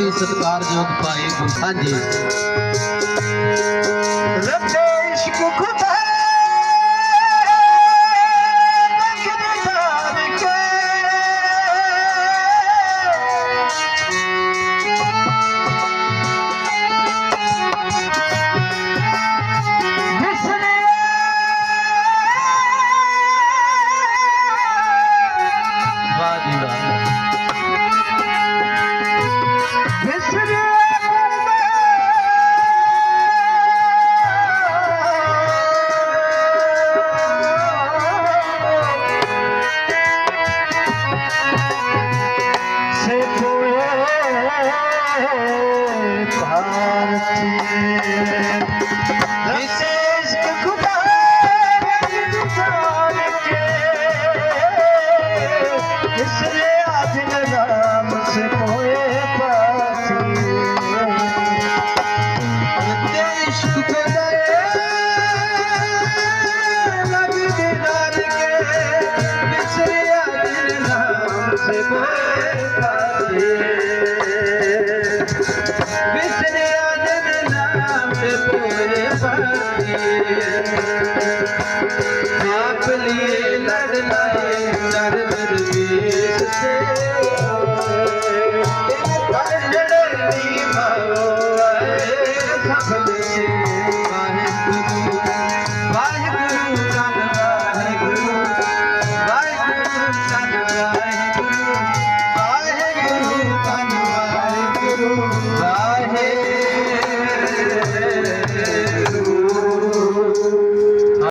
અતિ સત્કારયોગ ભાઈ ગુસાજી રતેશ કુખ